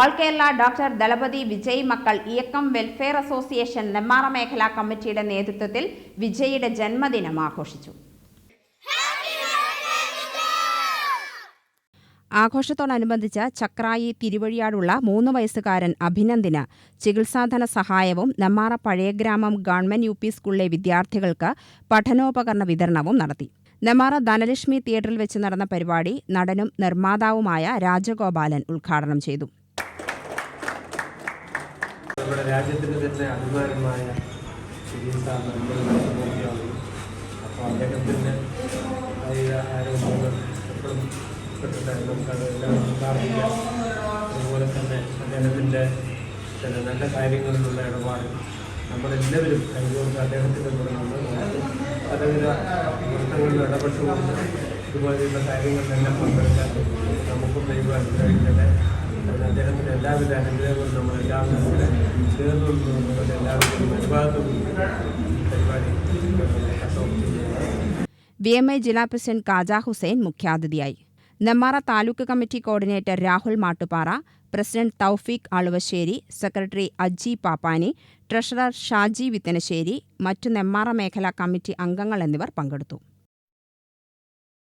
All Kerala doctor Dalapathy Vijay Makkal Iyakkam welfare association Nemmara മേഖലാ കമ്മിറ്റിയുടെ നേതൃത്വത്തിൽ വിജയുടെ ജന്മദിനം ആഘോഷിച്ചു. ആഘോഷത്തോടനുബന്ധിച്ച് ചക്രായി തിരുവഴിയാടുള്ള മൂന്ന് വയസ്സുകാരൻ അഭിനന്ദിന് ചികിത്സാധന സഹായവും നെമ്മാറ പഴയഗ്രാമം ഗവൺമെന്റ് യു പി സ്കൂളിലെ വിദ്യാർത്ഥികൾക്ക് പഠനോപകരണ വിതരണവും നടത്തി. നെമ്മാറ ധനലക്ഷ്മി തിയേറ്ററിൽ വെച്ച് നടന്ന പരിപാടി നടനും നിർമ്മാതാവുമായ രാജഗോപാലൻ ഉദ്ഘാടനം ചെയ്തു. നമ്മുടെ രാജ്യത്തിന് തന്നെ അഭിമാനമായ ചികിത്സ പൂർത്തിയാകുന്നു അപ്പോൾ അദ്ദേഹത്തിന്റെ ആരോഗ്യങ്ങൾ എപ്പോഴും പെട്ടിട്ടായി നമുക്കത് എല്ലാവർക്കും പ്രാർത്ഥിക്കാം അതുപോലെ തന്നെ അദ്ദേഹത്തിന്റെ ചില നല്ല കാര്യങ്ങളിലുള്ള ഇടപാട് നമ്മളെല്ലാവരും കൈകോർത്ത് അദ്ദേഹത്തിന്റെ കൂടെ നമ്മൾ പലവിധ പ്രശ്നങ്ങളിൽ ഇടപെട്ടുകൊണ്ട് ഇതുപോലെയുള്ള കാര്യങ്ങളിലെല്ലാം പങ്കെടുക്കാൻ നമുക്കും ദൈവം അനുഗ്രഹിക്കട്ടെ. അതിന് അദ്ദേഹത്തിന്റെ എല്ലാവിധ അനുഗ്രഹങ്ങളും നമ്മളെല്ലാവരും പരിപാടി വി എം ഐ ജില്ലാ പ്രസിഡന്റ് കാജ ഹുസൈൻ മുഖ്യാതിഥിയായി. Nemmara taluk committee coordinator Rahul Mattupara president Thoufeeq Aluvassery secretary Aji Pappani treasurer Shaji Vithanassery മറ്റു നെമ്മാറ മേഖലാ കമ്മിറ്റി അംഗങ്ങൾ എന്നിവർ പങ്കെടുത്തു.